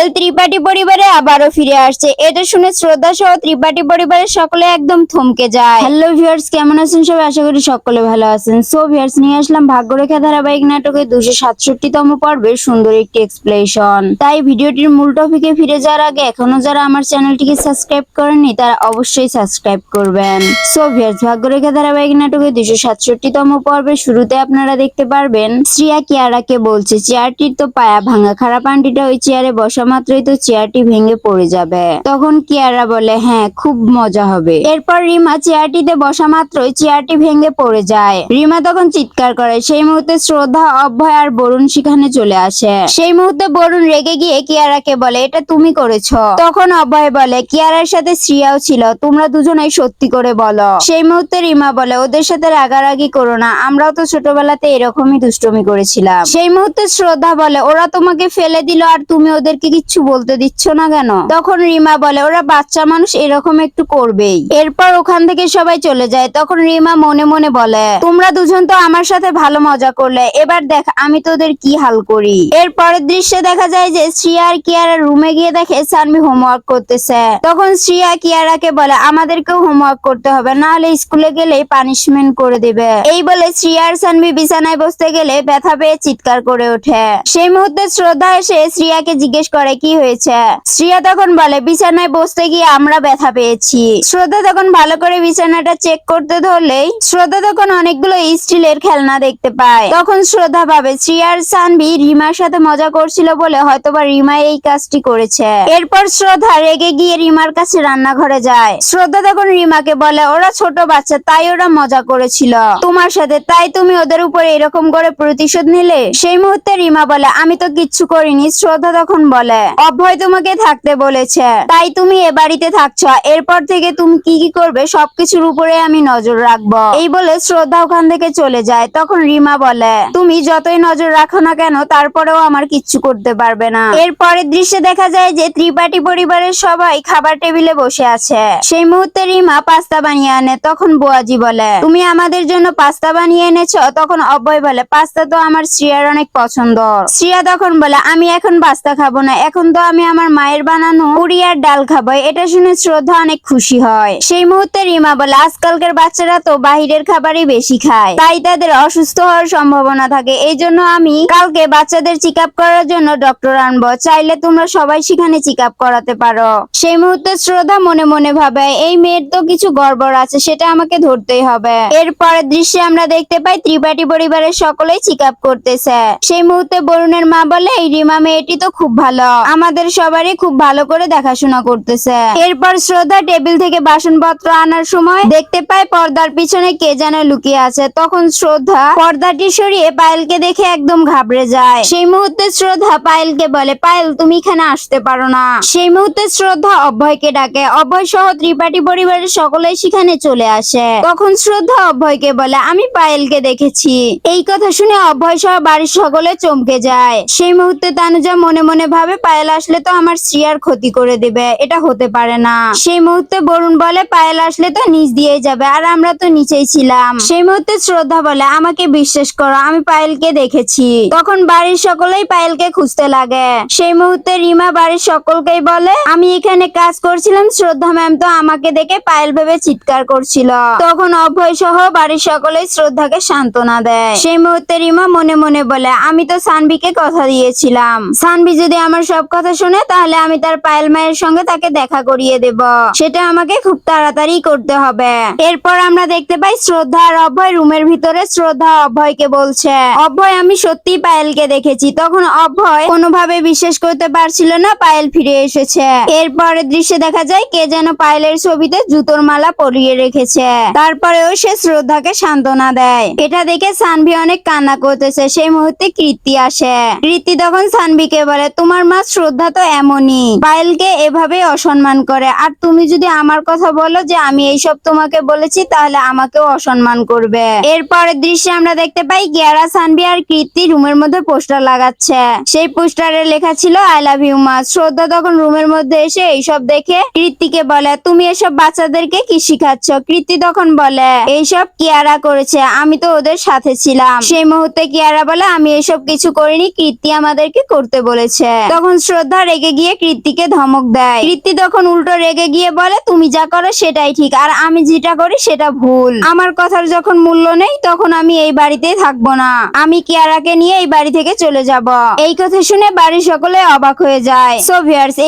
পায়েল ত্রিপাঠী পরিবারে আবারও ফিরে আসছে। এটা শুনে শ্রদ্ধা সহ ত্রিপাঠী পরিবারের সকলে একদম থমকে যায়। হ্যালো ভিউয়ার্স কেমন আছেন সবাই? আশা করি সকলে ভালো আছেন। সো ভিউয়ার্স নিয়ে আসলাম ভাগ্যরেখা ধারাবাহিক নাটকের দুশো সাতষট্টিতম পর্বের সুন্দর একটি এক্সপ্লেশন তাই ভিডিওটির মূল টপিকে ফিরে যাওয়ার আগে এখনও যারা আমার চ্যানেলটিকে সাবস্ক্রাইব করেননি, তারা অবশ্যই সাবস্ক্রাইব করবেন। সো ভিউয়ার্স ভাগ্যরেখা ধারাবাহিক নাটকের দুশো সাতষট্টিতম পর্বের শুরুতে আপনারা দেখতে পারবেন, শ্রিয়া কিয়ারাকে বলছে, চেয়ারটির তো পায়া ভাঙা। খারাপ আন্টিটা ওই চেয়ারে বসা মাত্রই তো চেয়ারটি ভেঙে পড়ে যাবে। তখন কিয়ারা বলে হ্যাঁ খুব মজা হবে। এরপর রিমা চেয়ারটিতে বসা মাত্রই চেয়ারটি ভেঙে পড়ে যায়। রিমা তখন চিৎকার করে, সেই মুহূর্তে শ্রদ্ধা, অভয় আর বরুণ সেখানে চলে আসে। সেই মুহূর্তে বরুণ রেগে গিয়ে কিয়ারাকে বলে, এটা তুমি করেছ। তখন অভয় বলে, কিয়ারার সাথে শ্রিয়াও ছিল, তোমরা দুজনেই সত্যি করে বলো। সেই মুহূর্তে রিমা বলে, ওদের সাথে রাগারাগি করো না, আমরাও তো ছোটবেলাতে এরকমই দুষ্টমি করেছিলাম। সেই মুহূর্তে শ্রদ্ধা বলে, ওরা তোমাকে ফেলে দিল আর তুমি ওদেরকে কিচ্ছু বলতে দিচ্ছ না কেন? তখন রিমা বলে, ওরা বাচ্চা মানুষ, এরকম একটু করবেই। এরপর ওখান থেকে সবাই চলে যায়। তখন রিমা মনে মনে বলে, তোমরা দুজন তো আমার সাথে ভালো মজা করলে। এবার দেখ, আমি তোদের কি হাল করি? এর পরের দৃশ্যে দেখা যায় যে শ্রিয়া আর কিয়ারা রুমে গিয়ে দেখে সানভি হোমওয়ার্ক করতেছে। তখন শ্রিয়া কিয়ারাকে বলে, আমাদেরকেও হোমওয়ার্ক করতে হবে না হলে স্কুলে গেলে পানিশমেন্ট করে দিবে। এই বলে শ্রিয়া আর সানভি বিছানায় বসতে গেলে ব্যথা পেয়ে চিৎকার করে ওঠে। সেই মুহূর্তে শ্রদ্ধা এসে শ্রিয়াকে জিজ্ঞেস করে কি হয়েছে? শ্রিয়া তখন বলে, বিছানায় বসতে গিয়ে আমরা ব্যথা পেয়েছি। শ্রদ্ধা তখন ভালো করে বিছানাটা চেক করতে ধরলেই শ্রদ্ধা তখন অনেকগুলো স্টিলের খেলনা দেখতে পায়। তখন শ্রদ্ধা ভাবে শ্রিয়ার সানভি রিমার সাথে মজা করছিল বলে হয়তোবা রিমা এই কাজটি করেছে। এরপর শ্রদ্ধা রেগে গিয়ে রিমার কাছে রান্নাঘরে যায়। শ্রদ্ধা তখন রিমাকে বলে, ওরা ছোট বাচ্চা, তাই ওরা মজা করেছিল। তোমার সাথে, তাই তুমি ওদের উপরে এরকম করে প্রতিশোধ নিলে? সেই মুহূর্তে রিমা বলে, আমি তো কিচ্ছু করিনি। শ্রদ্ধা তখন বলে অভয় তোমাকে থাকতে বলেছে। তাই তুমি এ বাড়িতে থাকছ। এরপর থেকে তুমি কি কি করবে সবকিছুর উপরে আমি নজর রাখব। এই বলে শ্রদ্ধা ওখান থেকে চলে যায়। তখন রিমা বলে, তুমি যতই নজর রাখো না কেন, তারপরেও আমার কিচ্ছু করতে পারবে না। এর পরের দৃশ্যে দেখা যায় যে ত্রিপাঠী পরিবারের সবাই খাবার টেবিলে বসে আছে। সেই মুহূর্তে রিমা পাস্তা বানিয়ে আনে। তখন বুয়াজি বলে, তুমি আমাদের জন্য পাস্তা বানিয়ে এনেছো? তখন অভয় বলে, পাস্তা তো আমার শ্রিয়ার অনেক পছন্দ। শ্রিয়া তখন বলে, আমি এখন পাস্তা খাব না। এখন তো আমি আমার মায়ের বানানো পুরি ডাল খাব, এটা শুনে শ্রদ্ধা অনেক খুশি হয়। সেই মুহূর্তে রিমা বলে, আজকালকার বাচ্চারা তো বাহিরের খাবারই বেশি খায়, তাই তাদের অসুস্থ হওয়ার সম্ভাবনা থাকে। এই জন্য আমি কালকে বাচ্চাদের চেক আপ করার জন্য ডক্টর আনব। চাইলে তোমরা সবাই সেখানে চেক আপ করাতে পারো। সেই মুহূর্তে শ্রদ্ধা মনে মনে ভাবে, এই মেয়ের তো কিছু গড়বড় আছে, সেটা আমাকে ধরতেই হবে। এরপরের দৃশ্যে আমরা দেখতে পাই, ত্রিপাঠী পরিবারের সকলেই চেক আপ করতেছে। সেই মুহূর্তে বরুণের মা বলে, এই রিমা মেয়েটি তো খুব ভালো আমাদের সবারই খুব ভালো করে দেখাশোনা করতেছে। এরপর শ্রদ্ধা টেবিল থেকে বাসনপত্র আনার সময় দেখতে পায় পর্দার পিছনে কে যেন লুকিয়ে আছে। তখন শ্রদ্ধা পর্দাটি সরিয়ে পায়েলকে দেখে একদম ঘাবড়ে যায়। সেই মুহূর্তে শ্রদ্ধা পায়েলকে বলে, পায়েল, তুমি এখানে আসতে পারো না। সেই মুহূর্তে শ্রদ্ধা অভয়কে ডাকে। অভয় সহ ত্রিপাঠী পরিবারের সকলেই সেখানে চলে আসে। তখন শ্রদ্ধা অভয়কে বলে, আমি পায়েলকে দেখেছি। এই কথা শুনে অভয় সহ বাড়ির সকলে চমকে যায়। সেই মুহূর্তে তানুজা মনে মনে ভাবে পায়েল আসলে তো আমার শ্রিয়ার ক্ষতি করে দেবে, এটা হতে পারে না। সেই মুহূর্তে বরুণ বলে, পায়েল আসলে তো নিচ দিয়ে যাবে, আর আমরা তো নিচেই ছিলাম। সেই মুহূর্তে শ্রদ্ধা বলে, আমাকে বিশ্বাস করো, আমি পায়েলকে দেখেছি। তখন বাড়ির সকলেই পায়েলকে খুঁজতে লাগে। সেই মুহূর্তে রিমা বাড়ির সকলকেই বলে, আমি এখানে কাজ করছিলাম, শ্রদ্ধা ম্যাম তো আমাকে দেখে পায়েল ভেবে চিৎকার করছিল। তখন অভয় সহ বাড়ির সকলেই শ্রদ্ধাকে সান্ত্বনা দেয়। সেই মুহূর্তে রিমা মনে মনে বলে, আমি তো সানভিকে কথা দিয়েছিলাম। সানভি যদি আমার সব কথা শুনে তাহলে আমি তার পায়েল মায়ের সঙ্গে তাকে দেখা করিয়ে দেব। সেটা আমাকে খুব তাড়াতাড়ি করতে হবে। এরপর আমরা দেখতে পাই শ্রদ্ধা আর অভয় রুমের ভিতরে শ্রদ্ধা অভয়কে বলছে। অভয়, আমি সত্যি পায়েলকে দেখেছি। তখন অভয় কোনোভাবে বিশ্বাস করতে পারছিল না পায়েল ফিরে এসেছে। এরপরের দৃশ্যে দেখা যায় কে যেন পায়েলের ছবিতে জুতোর মালা পরিয়ে রেখেছে। তারপরেও সে শ্রদ্ধাকে সান্ত্বনা দেয়। এটা দেখে সানভি অনেক কান্না করতেছে। সেই মুহূর্তে কীর্তি আসে। কীর্তি তখন সানভিকে বলে, তোমার মা শ্রদ্ধা তো এমনই। পায়েলকে এভাবে অসম্মান করে। আর তুমি যদি আমার কথা বলো যে আমি এইসব তোমাকে বলেছি, তাহলে আমাকেও অসম্মান করবে। এরপরের দৃশ্যে আমরা দেখতে পাই গিয়ারা, সানভি আর কীর্তি রুমের মধ্যে পোস্টার লাগাচ্ছে। সেই পোস্টারে লেখা ছিল আই লাভ ইউ মা শ্রদ্ধা তখন রুমের মধ্যে এসে এইসব দেখে কীর্তিকে বলে, তুমি এসব বাচ্চাদেরকে কি শিখাচ্ছ? কীর্তি তখন বলে, এইসব কিয়ারা করেছে, আমি তো ওদের সাথে ছিলাম। সেই মুহূর্তে কিয়ারা বলে, আমি এসব কিছু করিনি, কীর্তি আমাদেরকে করতে বলেছে। তখন শ্রদ্ধা রেগে গিয়ে কৃত্তিকে ধমক দেয়। কৃত্তি তখন উল্টো রেগে গিয়ে বলে, তুমি যা করো সেটাই ঠিক, আর আমি যেটা করি সেটা ভুল। আমার কথার যখন মূল্য নেই, তখন আমি এই বাড়িতেই থাকব না। আমি কিয়ারাকে নিয়ে এই বাড়ি থেকে চলে যাব। এই কথা শুনে বাড়ির সকলে অবাক হয়ে যায়। সো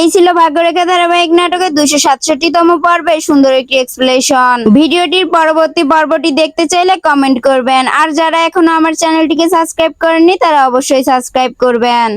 এই ছিল ভাগ্যরেখা ধারাবাহিক নাটকের দুইশো সাতষট্টি তম পর্বের সুন্দর একটি এক্সপ্লেশন ভিডিওটির পরবর্তী পর্বটি দেখতে চাইলে কমেন্ট করবেন। আর যারা এখনও আমার চ্যানেলটিকে সাবস্ক্রাইব করেননি, তারা অবশ্যই সাবস্ক্রাইব করবেন।